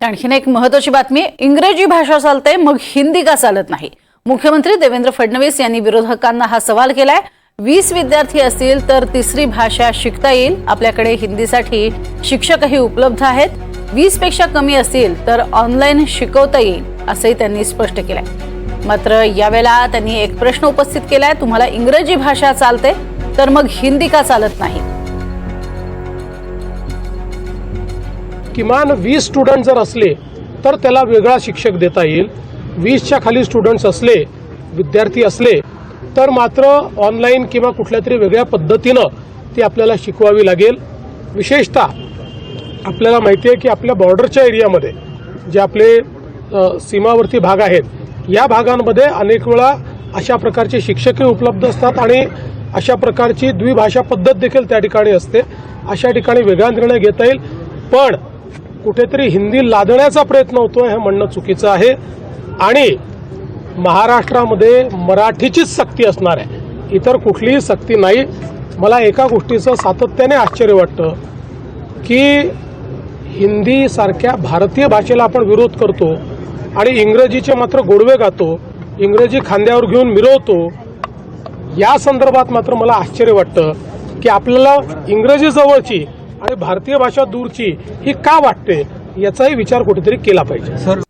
आणखीन एक महत्वाची बातमी इंग्रजी भाषा चालते मग हिंदी का चालत नाही? मुख्यमंत्री देवेंद्र फडणवीस यांनी विरोधकांना हा सवाल केलाय. वीस विद्यार्थी असतील तर तिसरी भाषा शिकता येईल. आपल्याकडे हिंदीसाठी शिक्षकही उपलब्ध आहेत. वीसपेक्षा कमी असतील तर ऑनलाईन शिकवता येईल असंही त्यांनी स्पष्ट केलंय. मात्र यावेळेला त्यांनी एक प्रश्न उपस्थित केलाय तुम्हाला इंग्रजी भाषा चालते तर मग हिंदी का चालत नाही? किमान वीस स्टुडंट जर असले तर त्याला वेगळा शिक्षक देता येईल. वीसच्या खाली स्टुडंट्स असले विद्यार्थी असले तर मात्र ऑनलाईन किंवा कुठल्या तरी वेगळ्या पद्धतीनं ती आपल्याला शिकवावी लागेल. विशेषतः आपल्याला माहिती आहे की आपल्या बॉर्डरच्या एरियामध्ये जे आपले सीमावर्ती भाग आहेत या भागांमध्ये अनेक वेळा अशा प्रकारचे शिक्षकही उपलब्ध असतात आणि अशा प्रकारची द्विभाषा पद्धत देखील त्या ठिकाणी असते. अशा ठिकाणी वेगळा निर्णय घेता येईल. पण कुठेतरी हिंदी लादण्याचा प्रयत्न होतोय हे म्हणणं चुकीचं आहे. आणि महाराष्ट्रामध्ये मराठीचीच सक्ती असणार आहे. इतर कुठलीही सक्ती नाही. मला एका गोष्टीचं सातत्याने आश्चर्य वाटतं की हिंदीसारख्या भारतीय भाषेला आपण विरोध करतो आणि इंग्रजीचे मात्र गोडवे गातो इंग्रजी खांद्यावर घेऊन मिरवतो या संदर्भात मात्र मला आश्चर्य वाटतं की आपल्याला इंग्रजी जवळची आणि भारतीय भाषा दूरची ही का वाटते याचाही विचार कुठेतरी केला पाहिजे. सर